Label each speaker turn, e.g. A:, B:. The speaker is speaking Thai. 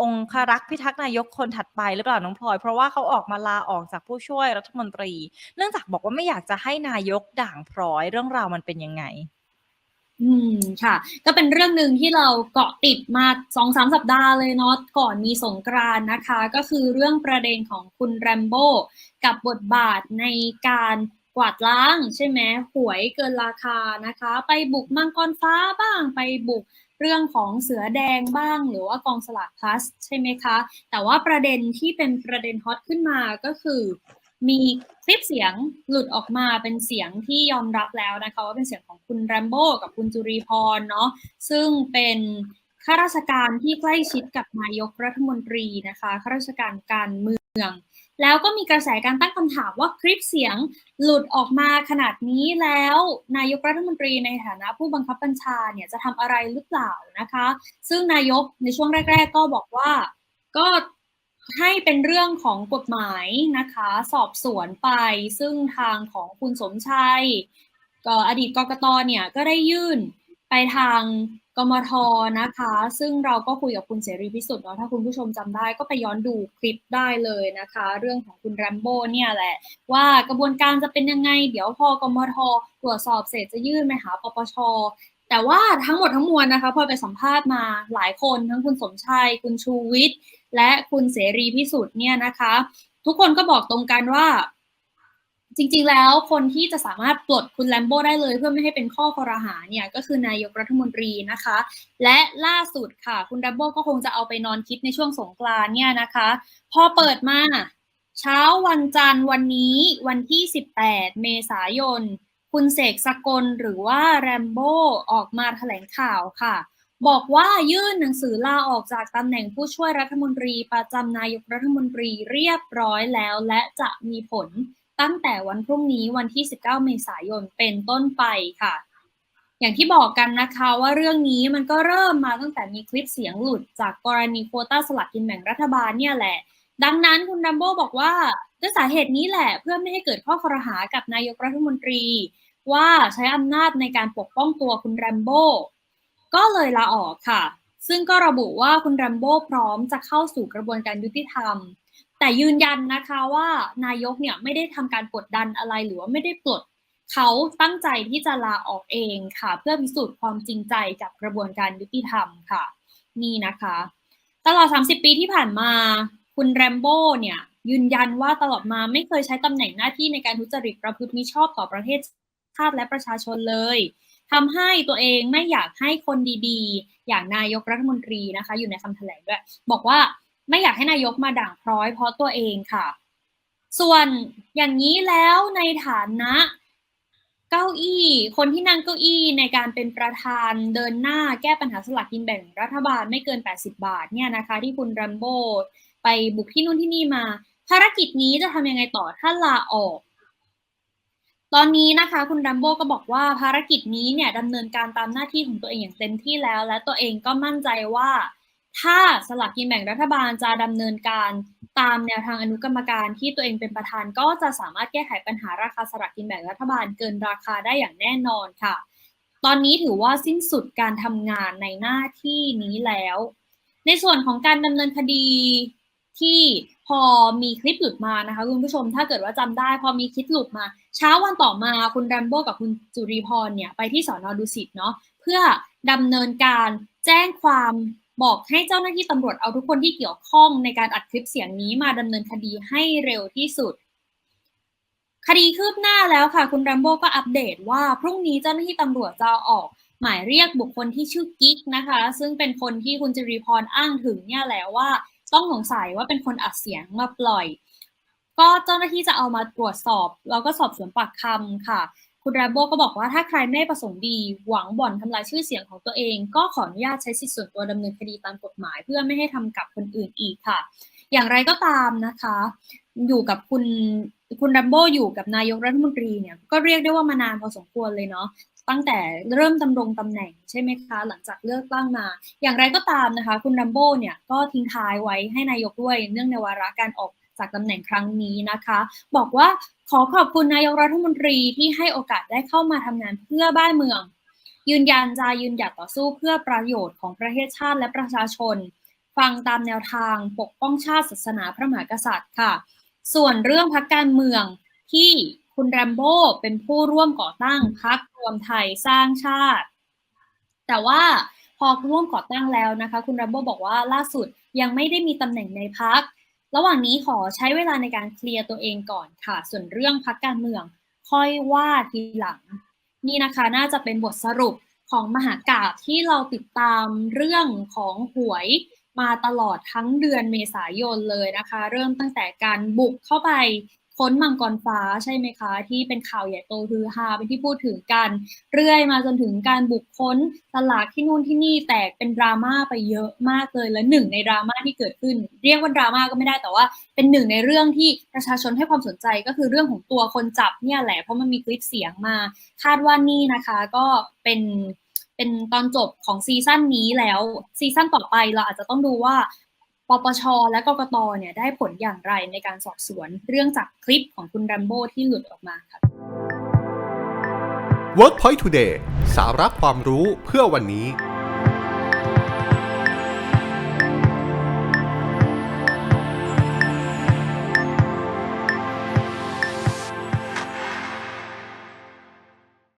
A: องครักษ์พิทักษ์นายกคนถัดไปหรือเปล่าน้องพลอย เพราะว่าเขาออกมาลาออกจากผู้ช่วยรัฐมนตรี เนื่องจากบอกว่าไม่อยากจะให้นายกด่างพร้อยเรื่องราวมันเป็นยังไง
B: อืมค่ะ ก็เป็นเรื่องหนึ่งที่เราเกาะติดมาสองสามสัปดาห์เลยเนาะก่อนมีสงกรานนะคะ ก็คือเรื่องประเด็นของคุณแรมโบ้กับบทบาทในการกวาดล้างใช่ไหมหวยเกินราคานะคะ ไปบุกมังกรฟ้าบ้างไปบุก เรื่องของเสือแดงบ้าง หรือว่ากองสลากพลัสใช่ไหมคะ แต่ว่าประเด็นที่เป็นประเด็นฮอตขึ้นมาก็คือ มีคลิปเสียงหลุดออกมาเป็นเสียงที่ยอมรับแล้วนะคะว่าเป็นเสียงของคุณแรมโบ้กับคุณจุรีพรเนาะซึ่งเป็นข้าราชการที่ใกล้ชิดกับนายกรัฐมนตรีนะคะข้าราชการการเมือง แล้วก็มีกระแสการตั้งคำถามว่าคลิปเสียงหลุดออกมาขนาดนี้แล้วนายกรัฐมนตรีในฐานะผู้บังคับบัญชาเนี่ยจะทำอะไรหรือเปล่านะคะ ซึ่งนายกในช่วงแรก ๆ ก็บอกว่าก็ให้เป็นเรื่องของกฎหมายนะคะ สอบสวนไป ซึ่งทางของคุณสมชัยอดีตกกตเนี่ยก็ได้ยื่น ไปทางกมทนะคะ ซึ่งเราก็คุยกับคุณเสรีพิสุทธิ์เนาะถ้าคุณผู้ชมจำได้ก็ไปย้อนดูคลิปได้เลยนะคะ เรื่องของคุณแรมโบ้เนี่ยแหละ ว่ากระบวนการจะเป็นยังไง เดี๋ยวพอกมทตรวจสอบเสร็จจะยื่นไปหาปปชแต่ว่าทั้งหมดทั้งมวลนะคะ พอไปสัมภาษณ์มาหลายคนทั้งคุณสมชัยคุณชูวิทย์และคุณเสรีพิสุทธิ์เนี่ยนะคะ ทุกคนก็บอกตรงกันว่า จริงๆ แล้วคนที่จะสามารถปลดคุณแลมโบ้ได้เลยเพื่อไม่ให้เป็นข้อคอรหาเนี่ยก็คือนายกรัฐมนตรีนะคะ และล่าสุดค่ะ คุณแลมโบ้ก็คงจะเอาไปนอนคิดในช่วงสงกรานเนี่ยนะคะ พอเปิดมาเช้าวันจันทร์วันนี้วันที่ 18 เมษายน คุณเสกสกลหรือว่าแรมโบ้ออกมาแถลงข่าวค่ะ บอกว่ายื่นหนังสือลาออกจากตำแหน่งผู้ช่วยรัฐมนตรีประจำนายกรัฐมนตรีเรียบร้อยแล้ว และจะมีผล ตั้งแต่วันพรุ่งนี้วันที่ 19 เมษายนเป็นต้นไปค่ะ อย่างที่บอกกันนะคะว่าเรื่องนี้มันก็เริ่มมาตั้งแต่มีคลิปเสียงหลุดจากกรณีโคต้าสลักกินแบ่งรัฐบาลเนี่ยแหละ ดังนั้นคุณดัมโบบอกว่าด้วยสาเหตุนี้แหละเพื่อไม่ให้เกิดข้อคอรหากับนายกรัฐมนตรี ว่าใช้อำนาจในการปกป้องตัวคุณแรมโบ้ก็เลยลาออกค่ะ ซึ่งก็ระบุว่าคุณแรมโบ้พร้อมจะเข้าสู่กระบวนการยุติธรรม แต่ยืนยันนะคะว่านายกเนี่ยไม่ได้ทำการกดดันอะไรหรือว่าไม่ได้ปลดเขาตั้งใจที่จะลาออกเองค่ะ เพื่อพิสูจน์ความจริงใจกับกระบวนการยุติธรรมค่ะ นี่นะคะ ตลอด 30 ปีที่ผ่านมา คุณแรมโบ้เนี่ยยืนยันว่าตลอดมาไม่เคยใช้ตำแหน่งหน้าที่ในการทุจริตประพฤติมิชอบต่อประเทศชาติและประชาชนเลยทำให้ตัวเองไม่อยากให้คนดีๆ อย่างนายกรัฐมนตรีนะคะ อยู่ในคำแถลงด้วย บอกว่า ไม่อยากให้นายกมาด่างพร้อยเพราะตัวเองค่ะ ส่วนอย่างนี้แล้วในฐานะเก้าอี้ คนที่นั่งเก้าอี้ในการเป็นประธานเดินหน้าแก้ปัญหาสลากกินแบ่งรัฐบาลไม่เกิน 80 บาทเนี่ยนะคะ ที่คุณแรมโบ้ไปบุกที่นู่นที่นี่มา ภารกิจนี้จะทำยังไงต่อถ้าลาออก ตอนนี้นะคะ คุณแรมโบ้ก็บอกว่าภารกิจนี้เนี่ยดำเนินการตามหน้าที่ของตัวเองอย่างเต็มที่แล้ว และตัวเองก็มั่นใจว่า ถ้าสลากกินแบ่งรัฐบาลจะดำเนินการตามแนวทางอนุกรรมการที่ตัวเองเป็นประธานก็จะสามารถแก้ไขปัญหาราคาสลากกินแบ่งรัฐบาลเกินราคาได้อย่างแน่นอนค่ะ ตอนนี้ถือว่าสิ้นสุดการทำงานในหน้าที่นี้แล้ว ในส่วนของการดำเนินคดีที่พอมีคลิปหลุดมานะคะคุณผู้ชมถ้าเกิดว่าจำได้ พอมีคลิปหลุดมา เช้าวันต่อมาคุณแรมโบ้กับคุณจุรีพรเนี่ยไปที่สอนอดุสิตเนาะเพื่อดำเนินการแจ้งความ บอกให้เจ้าหน้าที่ตำรวจเอาทุกคนที่เกี่ยวข้องในการอัดคลิปเสียงนี้มาดำเนินคดีให้เร็วที่สุด คดีคืบหน้าแล้วค่ะ คุณแรมโบ้ก็อัปเดตว่า พรุ่งนี้เจ้าหน้าที่ตำรวจจะออก หมายเรียกบุคคลที่ชื่อกิ๊กนะคะ ซึ่งเป็นคนที่คุณจรีพรอ้างถึงเนี่ยแหละว่า ต้องสงสัยว่าเป็นคนอัดเสียงมาปล่อย ก็เจ้าหน้าที่จะเอามาตรวจสอบ แล้วก็สอบสวนปากคำค่ะ คุณแรมโบ้ก็บอกว่าถ้าใครไม่ประสงค์ดี หวังบ่อนทำลายชื่อเสียงของตัวเอง ก็ขออนุญาตใช้สิทธิส่วนตัวดำเนินคดีตามกฎหมาย เพื่อไม่ให้ทำกับคนอื่นอีกค่ะ อย่างไรก็ตามนะคะ อยู่กับคุณคุณแรมโบ้อยู่กับนายกรัฐมนตรีเนี่ยก็เรียกได้ว่ามานานพอสมควรเลยเนาะตั้งแต่เริ่มดำรงตำแหน่งใช่ไหมคะ หลังจากเลือกตั้งมา อย่างไรก็ตามนะคะ คุณรัมโบ้เนี่ยก็ทิ้งท้ายไว้ให้นายกด้วยเนื่องในวาระการออกจากตำแหน่งครั้งนี้นะคะ บอกว่า ขอขอบคุณนายกรัฐมนตรีที่ให้โอกาสได้เข้ามาทำงานเพื่อบ้านเมือง ยืนยันจะยืนหยัดต่อสู้เพื่อประโยชน์ของประเทศชาติและประชาชน ฟังตามแนวทางปกป้องชาติศาสนาพระมหากษัตริย์ค่ะ ส่วนเรื่องพักการเมืองที่คุณแรมโบ้เป็นผู้ร่วมก่อตั้งพักรวมไทยสร้างชาติ แต่ว่าพอร่วมก่อตั้งแล้วนะคะ คุณแรมโบ้บอกว่าล่าสุดยังไม่ได้มีตำแหน่งในพัก ระหว่างนี้ขอใช้เวลาในการเคลียร์ตัวเองก่อนค่ะ ส่วนเรื่องพักการเมือง ค่อยว่าทีหลัง นี่นะคะน่าจะเป็นบทสรุปของมหากาบที่เราติดตามเรื่องของหวยมาตลอดทั้งเดือนเมษายนเลยนะคะ เริ่มตั้งแต่การบุกเข้าไป ค้นมังกรฟ้าใช่ไหมคะ ที่เป็นข่าวใหญ่โตฮือฮาเป็นที่พูดถึงกัน เรื่อยมาจนถึงการบุกค้นสลากที่นู่นที่นี่แตกเป็นดราม่าไปเยอะมากเลยและหนึ่งในดราม่าที่เกิดขึ้น เรียกว่าดราม่าก็ไม่ได้แต่ว่า เป็นหนึ่งในเรื่องที่ประชาชนให้ความสนใจก็คือเรื่องของตัวคนจับเนี่ยแหละเพราะมันมีคลิปเสียงมา คาดว่านี่นะคะก็เป็นเป็นตอนจบของซีซั่นนี้แล้วซีซั่นต่อไปเราอาจจะต้องดูว่า ปช และกกตเนี่ยได้ผลอย่างไรในการสอบสวนเรื่องจากคลิปของคุณแรมโบ้ที่หลุดออกมาค่ะ
C: WorkPoint Today สาระความรู้เพื่อวันนี้